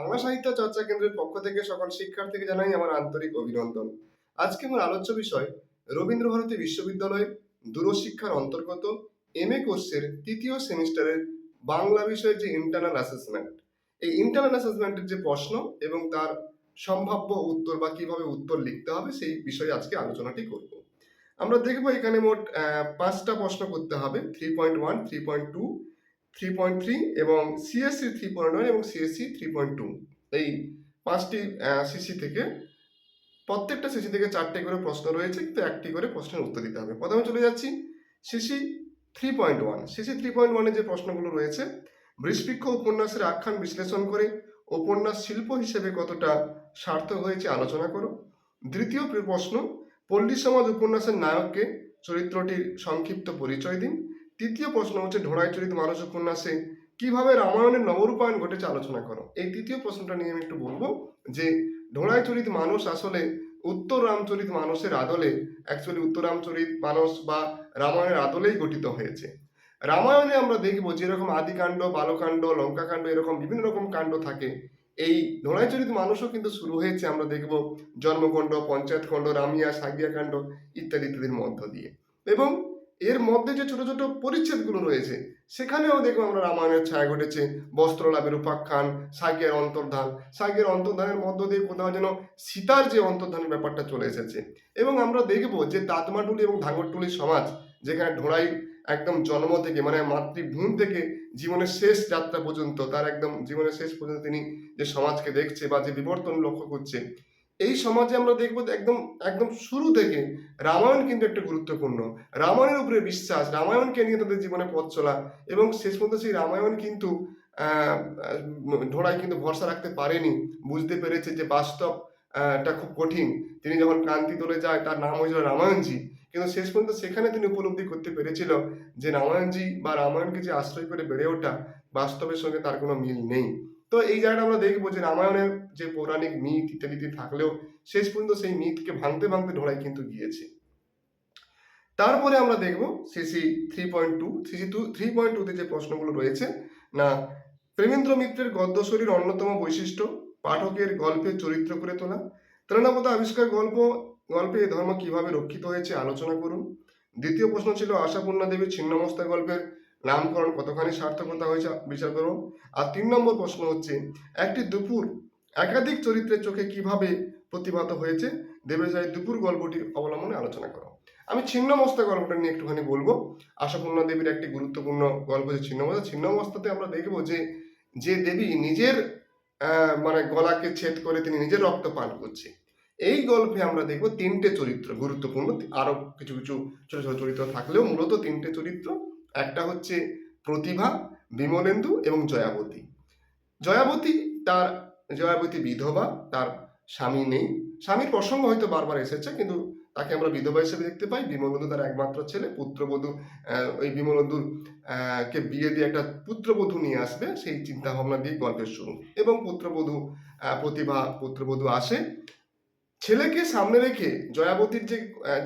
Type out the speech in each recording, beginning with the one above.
বাংলা সাহিত্য চর্চা কেন্দ্রের পক্ষ থেকে সকল শিক্ষার্থীকে জানাই আমার আন্তরিক অভিনন্দন। আজকে আমার আলোচ্য বিষয়, রবীন্দ্রভারতী বিশ্ববিদ্যালয়ের দূরশিক্ষার অন্তর্গত এম এ কোর্সের তৃতীয় সেমিস্টারের বাংলা বিষয়ের যে ইন্টারনাল অ্যাসেসমেন্ট এই ইন্টারনাল অ্যাসেসমেন্টের যে প্রশ্ন এবং তার সম্ভাব্য উত্তর বা কীভাবে উত্তর লিখতে হবে, সেই বিষয়ে আজকে আলোচনাটি করব। আমরা দেখব এখানে মোট পাঁচটা প্রশ্ন করতে হবে three point one three point two three point three এবং সিএসসি থ্রি পয়েন্ট ওয়ান এবং সিএসসি থ্রি পয়েন্ট টু এই পাঁচটি সিসি থেকে প্রত্যেকটা সিসি থেকে চারটে করে প্রশ্ন রয়েছে, কিন্তু একটি করে প্রশ্নের উত্তর দিতে হবে। প্রথমে চলে যাচ্ছি CC three point one CC three point ওয়ানে যে প্রশ্নগুলো রয়েছে বৃষ্পিক্ষ উপন্যাসের আখ্যান বিশ্লেষণ করে উপন্যাস শিল্প হিসেবে কতটা সার্থক হয়েছে আলোচনা করো। দ্বিতীয় প্রশ্ন পল্লী সমাজ উপন্যাসের নায়ককে চরিত্রটির সংক্ষিপ্ত পরিচয় দিন। তৃতীয় প্রশ্ন হচ্ছে ঢোড়াই চরিত মানুষ উপন্যাসে কীভাবে রামায়ণের নবরূপায়ণ ঘটেছে আলোচনা করো। এই তৃতীয় প্রশ্নটা নিয়ে আমি একটু বলব যে ঢোড়াই চরিত মানুষ আসলে উত্তর রামচরিত মানুষের আদলে অ্যাকচুয়ালি উত্তর রামচরিত মানুষ বা রামায়ণের আদলেই গঠিত হয়েছে। রামায়ণে আমরা দেখব যেরকম আদিকাণ্ড, বালকাণ্ড, লঙ্কাকাণ্ড এরকম বিভিন্ন রকম কাণ্ড থাকে। এই ঢোড়াইচরিত মানুষও কিন্তু শুরু হয়েছে, আমরা দেখব জন্মকাণ্ড পঞ্চায়েতখণ্ড রামিয়া সাগিয়া কাণ্ড ইত্যাদি ইত্যাদির মধ্য দিয়ে। এবং এর মধ্যে যে ছোট ছোট পরিচ্ছেদগুলো রয়েছে, সেখানেও দেখব আমরা রামায়ণের ছায়া ঘটেছে, বস্ত্র লাভের উপাখ্যান সাগের অন্তর্ধান। সাগের অন্তর্ধানের মধ্য দিয়ে কোথাও যেন সীতার যে অন্তর্ধানের ব্যাপারটা চলে এসেছে। এবং আমরা দেখব যে দাঁতমাটুলি এবং ধাঙ্গরটুলি সমাজ, যেখানে ঢোড়াই একদম জন্ম থেকে মানে মাতৃভূম থেকে জীবনের শেষ যাত্রা পর্যন্ত, তার একদম জীবনের শেষ পর্যন্ত তিনি যে সমাজকে দেখছে বা যে বিবর্তন লক্ষ্য করছে এই সমাজে আমরা দেখব একদম একদম শুরু থেকে রামায়ণ কিন্তু একটা গুরুত্বপূর্ণ। রামায়ণের উপরে বিশ্বাস রামায়ণকে নিয়ে তাদের জীবনে পথ চলা এবং শেষ পর্যন্ত সেই রামায়ণ কিন্তু আহ, কিন্তু ভরসা রাখতে পারেনি। বুঝতে পেরেছে যে বাস্তব টা খুব কঠিন। তিনি যখন ক্রান্তি দলে যায় তার নাম হয়েছিল রামায়ণজি। কিন্তু শেষ পর্যন্ত সেখানে তিনি উপলব্ধি করতে পেরেছিল যে রামায়ণজি বা রামায়ণকে যে আশ্রয় করে বেড়ে ওঠা বাস্তবের সঙ্গে তার কোনো মিল নেই। তো এই জায়গাটা আমরা দেখব যে রামায়ণের যে পৌরাণিক মিথ ইত্যাদি থাকলেও শেষ পর্যন্ত সেই মিথকে ভাঙতে ভাঙতে ঢোড়াই কিন্তু গিয়েছে। তারপরে আমরা দেখব CC three point two CC two three point টুতে যে প্রশ্নগুলো রয়েছে, না, প্রেমেন্দ্র মিত্রের গদ্যশরীর অন্যতম বৈশিষ্ট্য, পাঠকের গল্পের চরিত্র করে তোলা। ত্রণাপদ আবিষ্কার গল্প, গল্পে ধর্ম কীভাবে রক্ষিত হয়েছে আলোচনা করুন। দ্বিতীয় প্রশ্ন ছিল আশাপূর্ণা দেবীর ছিন্নমস্তা গল্পের নামকরণ কতখানি সার্থকতা হয়েছে, বিচার করুন আর তিন নম্বর প্রশ্ন হচ্ছে, একটি দুপুর একাধিক চরিত্রের চোখে কীভাবে প্রতিভাত হয়েছে, দেবেশাই দুপুর গল্পটি অবলম্বনে আলোচনা করো। আমি ছিন্নমস্তা গল্পটা নিয়ে একটুখানি বলব। আশাপূর্ণা দেবীর একটি গুরুত্বপূর্ণ গল্প যে ছিন্নমস্তা, ছিন্নমস্তাতে আমরা দেখব যে যে দেবী নিজের মানে গলাকে ছেদ করে তিনি নিজের রক্ত পান করছে। এই গল্পে আমরা দেখব তিনটে চরিত্র গুরুত্বপূর্ণ। আরও কিছু কিছু ছোট ছোট চরিত্র থাকলেও মূলত তিনটে চরিত্র একটা হচ্ছে প্রতিভা বিমলেন্দু এবং জয়াবতী। জয়াবতী তার জয়াবতী বিধবা তার স্বামী নেই। স্বামীর প্রসঙ্গ হয়তো বারবার এসেছে কিন্তু তাকে আমরা বিধবা হিসেবে দেখতে পাই। বিমলবন্ধু তার একমাত্র ছেলে পুত্রবধূ ওই বিমলবন্ধুর আহ, কে বিয়ে দিয়ে একটা পুত্রবধূ নিয়ে আসবে সেই চিন্তা ভাবনা দিয়ে গল্পের শুরু। এবং পুত্রবধূ প্রতিভা পুত্রবধূ আসে। ছেলেকে সামনে রেখে জয়াবতীর যে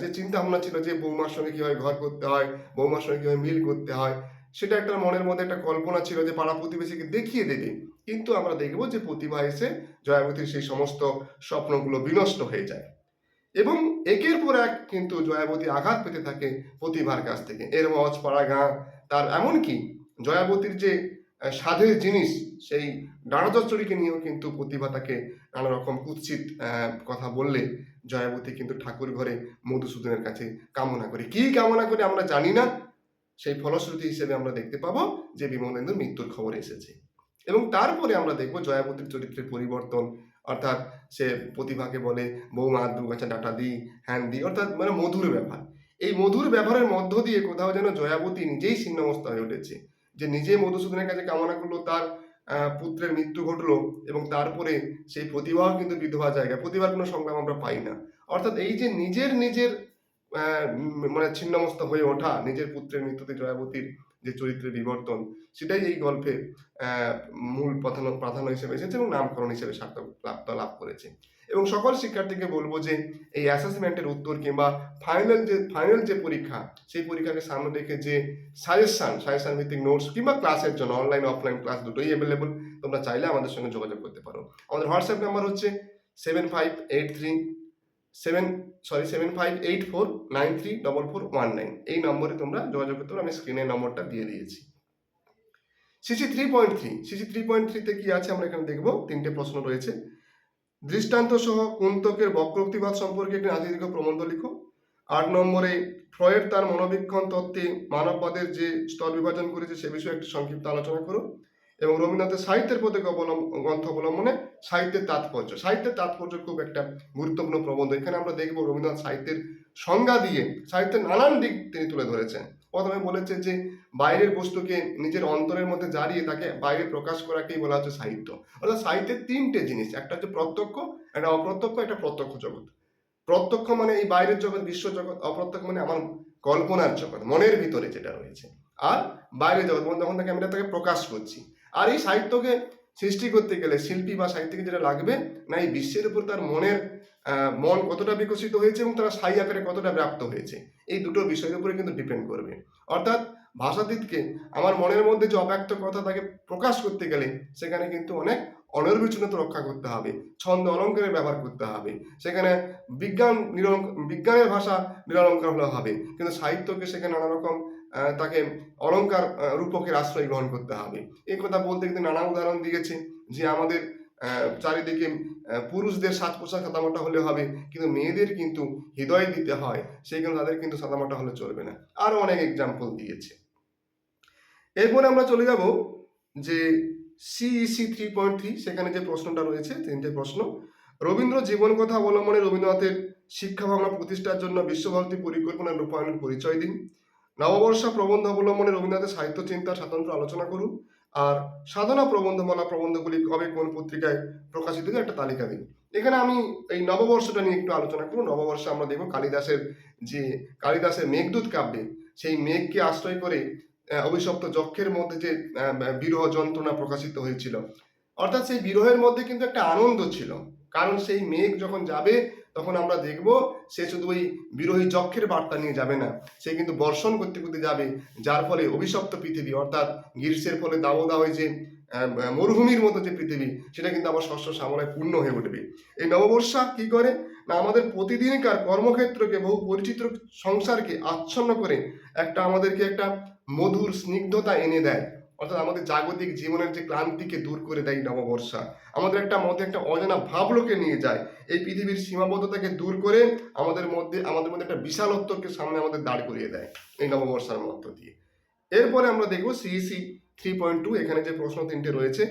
যে চিন্তা ভাবনা ছিল যে বৌমার সঙ্গে কীভাবে ঘর করতে হয়, বৌমার সঙ্গে কীভাবে মিল করতে হয়, সেটা একটা মনের মধ্যে একটা কল্পনা ছিল যে পাড়া প্রতিবেশীকে দেখিয়ে দেবে। কিন্তু আমরা দেখব যে প্রতিভা এসে জয়াবতীর সেই সমস্ত স্বপ্নগুলো বিনষ্ট হয়ে যায়। এবং একের পর এক কিন্তু জয়াবতী আঘাত পেতে থাকে প্রতিভার কাছ থেকে। এর মজ পাড়া গাঁ, তার এমনকি জয়াবতীর যে সাধের জিনিস, সেই ডানাচচ্চড়িকে নিয়েও কিন্তু প্রতিভা তাকে নানা রকম কুৎসিত কথা বললে জয়াবতী কিন্তু ঠাকুর ঘরে মধুসূদনের কাছে কামনা করে। কি কামনা করে আমরা জানি না। সেই ফলশ্রুতি হিসেবে আমরা দেখতে পাবো যে বিমলেন্দুর মৃত্যুর খবর এসেছে। এবং তারপরে আমরা দেখব জয়াবতীর চরিত্রের পরিবর্তন। অর্থাৎ সে প্রতিভাকে বলে, বৌমা দু গাছা ডাটা দি, হ্যান দি। অর্থাৎ মানে মধুর ব্যাপার এই মধুর ব্যবহারের মধ্য দিয়ে কোথাও যেন জয়াবতী নিজেই ছিন্নমস্তা হয়ে উঠেছে। যে নিজে মধুসূদনের কাছে কামনা করল, তার পুত্রের মৃত্যু ঘটলো এবং তারপরে সেই প্রতিভাও কিন্তু বিধবা জায়গা প্রতিভার কোনো সংগ্রাম আমরা পাই না। অর্থাৎ এই যে নিজের নিজের মানে ছিন্নমস্ত হয়ে ওঠা, নিজের পুত্রের মৃত্যুতে জয়াবতীর যে চরিত্রের বিবর্তন, সেটাই এই গল্পে মূল প্রাধান্য হিসেবে এসেছে এবং নামকরণ হিসেবে সার্থক লাভ করেছে। এবং সকল শিক্ষার্থীকে বলব যে এই অ্যাসেসমেন্টের উত্তর কিংবা ফাইনাল যে ফাইনাল যে পরীক্ষা, সেই পরীক্ষাকে সামনে রেখে যে সাজেশন সাজেশন ভিত্তিক নোটস কিংবা ক্লাসের জন্য অনলাইন অফলাইন ক্লাস দুটোই অ্যাভেলেবল তোমরা চাইলে আমাদের সঙ্গে যোগাযোগ করতে পারো। আমাদের হোয়াটসঅ্যাপ নাম্বার হচ্ছে seven five eight three seven sorry seven five eight four nine three double four one nine এই নম্বরে তোমরা যোগাযোগ করতে পারো, আমি স্ক্রিনের নম্বরটা দিয়ে দিয়েছি। CC three point three CC three point থ্রিতে কি আছে? আমরা এখানে দেখব, তিনটে প্রশ্ন রয়েছে। দৃষ্টান্ত সহ কুন্তকের বক্রোক্তিবাদ সম্পর্কে একটি নাতিদীর্ঘ প্রবন্ধ লিখো। আট নম্বরে, ফ্রয়েড তার মনোবীক্ষণ তত্ত্বে মানববাদের যে স্তর বিভাজন করেছে সে বিষয়ে একটি সংক্ষিপ্ত আলোচনা করো। এবং রবীন্দ্রনাথের সাহিত্যের প্রতি গ্রন্থ অবলম্বনে সাহিত্যের তাৎপর্য। সাহিত্যের তাৎপর্য খুব একটা গুরুত্বপূর্ণ প্রবন্ধ। এখানে আমরা দেখব রবীন্দ্রনাথ সাহিত্যের সংজ্ঞা দিয়ে, সাহিত্যের নানান দিক তিনি তুলে ধরেছেন। প্রথমে বলেছে যে, বাইরের বস্তুকে নিজের অন্তরের মধ্যে জারিয়ে তাকে বাইরে প্রকাশ করাকেই বলা হচ্ছে সাহিত্য। অর্থাৎ সাহিত্যের তিনটে জিনিস, একটা হচ্ছে প্রত্যক্ষ, একটা অপ্রত্যক্ষ, একটা প্রত্যক্ষ জগৎ। প্রত্যক্ষ মানে এই বাইরের জগৎ, বিশ্ব জগৎ, অপ্রত্যক্ষ মানে আমার কল্পনার জগৎ, মনের ভিতরে যেটা রয়েছে। আর বাইরের জগৎ যখন তাকে আমি তাকে প্রকাশ করছি। আর এই সাহিত্যকে সৃষ্টি করতে গেলে শিল্পী বা সাহিত্যিকে যেটা লাগবে না, এই বিশ্বের উপর তার মনের মন কতটা বিকশিত হয়েছে এবং তারা স্থায়ী আকারে কতটা ব্যাপ্ত হয়েছে, এই দুটো বিষয়ের উপরে কিন্তু ডিপেন্ড করবে। অর্থাৎ ভাষাতীতকে আমার মনের মধ্যে যে অব্যক্ত কথা তাকে প্রকাশ করতে গেলে সেখানে কিন্তু অনেক অনির্বিচ্ছিন্নতা রক্ষা করতে হবে, ছন্দ অলঙ্কারের ব্যবহার করতে হবে, সেখানে বিজ্ঞান বিজ্ঞানের ভাষা নিরলঙ্কার হলে হবে, কিন্তু সাহিত্যকে সেখানে নানা রকম তাকে অলঙ্কার রূপকের আশ্রয় গ্রহণ করতে হবে। এই কথা বলতে কিন্তু নানা উদাহরণ দিয়েছে যে আমাদের চারিদিকে পুরুষদের সাজ পোশাক সাদামাটা হলে হবে, কিন্তু মেয়েদের কিন্তু হৃদয় দিতে হয়, সেই জন্য তাদের কিন্তু সাদামাটা হলে চলবে না। আরও অনেক এক্সাম্পল দিয়েছে। এরপরে আমরা চলে যাব যে সিইসি থ্রি পয়েন্ট থ্রি সেখানে যে প্রশ্নটা রয়েছে, তিনটে প্রশ্ন। রবীন্দ্র জীবন কথা অবলম্বনে রবীন্দ্রনাথের শিক্ষা ভাবনা প্রতিষ্ঠার জন্য বিশ্বভারতী পরিকল্পনা রূপায়ণের পরিচয় দিন। নববর্ষা প্রবন্ধ অবলম্বনে রবীন্দ্রনাথের সাহিত্য চিন্তার স্বাতন্ত্র আলোচনা করুন আর সাধনা প্রবন্ধমালা প্রবন্ধগুলি কবে কোন পত্রিকায় প্রকাশিত একটা তালিকা দিন। এখানে আমি এই নববর্ষটা নিয়ে একটু আলোচনা করব। নববর্ষে আমরা দেখব কালিদাসের যে কালিদাসের মেঘদূত কাব্যে সেই মেঘকে আশ্রয় করে অভিশপ্ত যক্ষের মধ্যে যে বিরহ যন্ত্রণা প্রকাশিত হয়েছিল। অর্থাৎ সেই বিরহের মধ্যে কিন্তু একটা আনন্দ ছিল। কারণ সেই মেঘ যখন যাবে তখন আমরা দেখব সে শুধু ওই বিরোহী যক্ষের বার্তা নিয়ে যাবে না, সে কিন্তু বর্ষণ করতে করতে যাবে, যার ফলে অভিশপ্ত পৃথিবী, অর্থাৎ গ্রীষ্মের ফলে দাবদাহ যে মরুভূমির মতো যে পৃথিবী, সেটা কিন্তু আবার শস্য সামলায় পূর্ণ হয়ে উঠবে। এই নববর্ষা কি করে? না, আমাদের প্রতিদিনকার কর্মক্ষেত্রকে, বহু পরিচিত সংসারকে আচ্ছন্ন করে একটা আমাদেরকে একটা মধুর স্নিগ্ধতা এনে দেয়। অর্থাৎ আমাদের জাগতিক জীবনের যে ক্লান্তিকে দূর করে দেয় নববর্ষা, আমাদের একটা মধ্যে একটা অজানা ভাবলোকে নিয়ে যায়। এই পৃথিবীর সীমাবদ্ধতাকে দূর করে আমাদের মধ্যে আমাদের মধ্যে একটা বিশালত্বকে সামনে আমাদের দাঁড় করিয়ে দেয় এই নববর্ষার মধ্য দিয়ে। এরপরে আমরা দেখব সিইসি থ্রি পয়েন্ট টু এখানে যে প্রশ্ন তিনটে রয়েছে।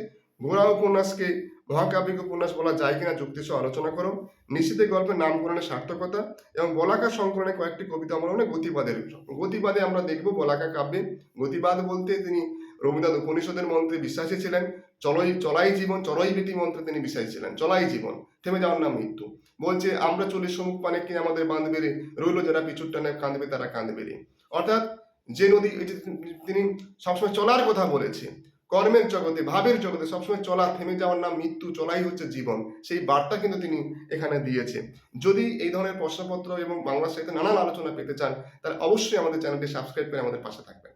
ঘোড়া উপন্যাসকে মহাকাব্যিক উপন্যাস বলা যায় কিনা যুক্তি সহ আলোচনা করো। নিশ্চিত গল্পের নামকরণের সার্থকতা এবং বলাকা সংকলনে কয়েকটি কবিতা অবলম্বনে গতিবাদের গতিবাদে আমরা দেখব বলাকা কাব্যে, গতিবাদ বলতে তিনি রবীন্দ্রনাথ উপনিষদের মন্ত্রে বিশ্বাসী ছিলেন, চলই, চলাই জীবন চড়ই ভীতি মন্ত্রে তিনি বিশ্বাসী ছিলেন, চলাই জীবন, থেমে যাওয়ার নাম মৃত্যু। বলছে, আমরা চলি সমুখ পানে কে আমাদের বাঁধ বেড়ে রইল যারা পিছুর টানে কাঁদবে, তারা কাঁদবে রে। অর্থাৎ যে নদী তিনি সবসময় চলার কথা বলেছে, কর্মের জগতে, ভাবের জগতে সবসময় চলা, থেমে যাওয়ার নাম মৃত্যু, চলাই হচ্ছে জীবন। সেই বার্তা কিন্তু তিনি এখানে দিয়েছে। যদি এই ধরনের প্রশ্নপত্র এবং বাংলা সাহিত্যে নানান আলোচনা পেতে চান, তাহলে অবশ্যই আমাদের চ্যানেলটি সাবস্ক্রাইব করে আমাদের পাশে থাকবেন।